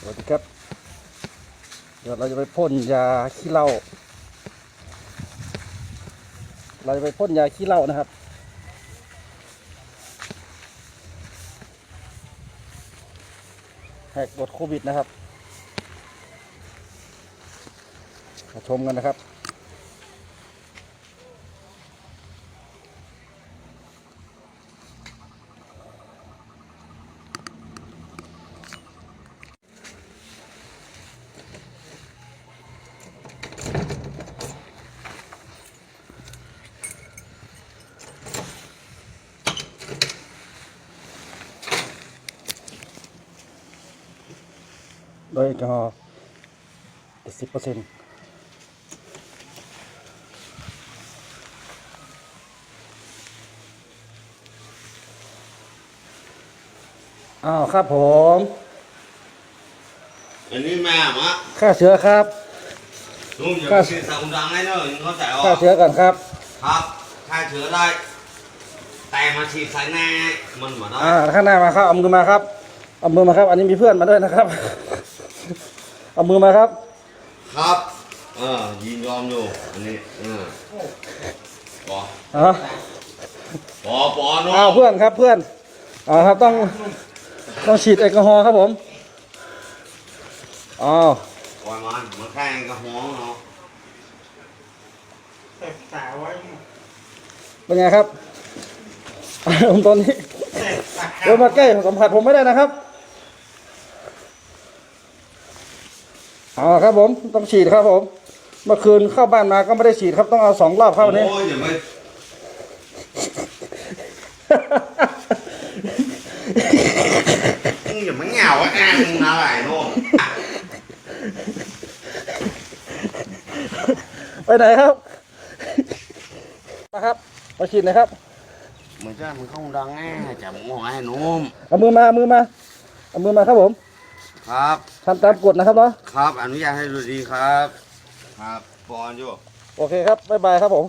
สวัสดีครับ เดี๋ยวเราจะไปพ่นยาขี้เหล้าเราจะไปพ่นยาขี้เหล้านะครับ แหกกดโควิดนะครับมาชมกันนะครับ โดยแอลกอฮอล์สิบเปอร์เซ็นต์อ้าวครับผม อันนี้แม่มะฆ่าเชื้อครับ ลุงอย่าครัไปบฉีดสาอุดังให้เนอะยังเข้าใจว่าฆ่าเชื้อก่อนครับ ครับฆ่าเชื้อได้ แต่มาฉีดใส่แน่มันมาได้อ่าข้างหน้ามาครับ เอามือมาครับ เอามือมาครับ อันนี้มีเพื่อนมาด้วยนะครับ เอามือมาครับ ครับเออยินยอมอยู่ อันนี้เออปออ๋อปอปอเนาะอ้าวเพื่อนครับเพื่อนอ่าครับต้องต้องฉีดแอลกอฮอล์ครับผมอ้าวปล่อยมันมันแค่กระห้องเนาะแต่สาวไว้เป็นไงครับ ผมตอนนี้แต่สาวเดินมาใกล้สัมผัสผมไม่ได้นะครับ อ๋อครับผมต้องฉีดครับผม เมื่อคืนเข้าบ้านมาก็ไม่ได้ฉีดครับต้องเอาสองรอบเข้าวันนี้ โอ้ยอย่าไปอย่ามาเหงาอะอ่างอะไรโน่นไปไหนครับมาครับมาฉีดหนะครับเหมือนจะมันเข้าดังแง่จับงอให้นุ่มเอามือมาเอามือมาเอามือมาครับผม ครับ ทำตามกฎนะครับเนาะครับอนุญาตให้ดูดีครับ ครับปอนอยู่ โอเคครับบ๊ายบายครับผม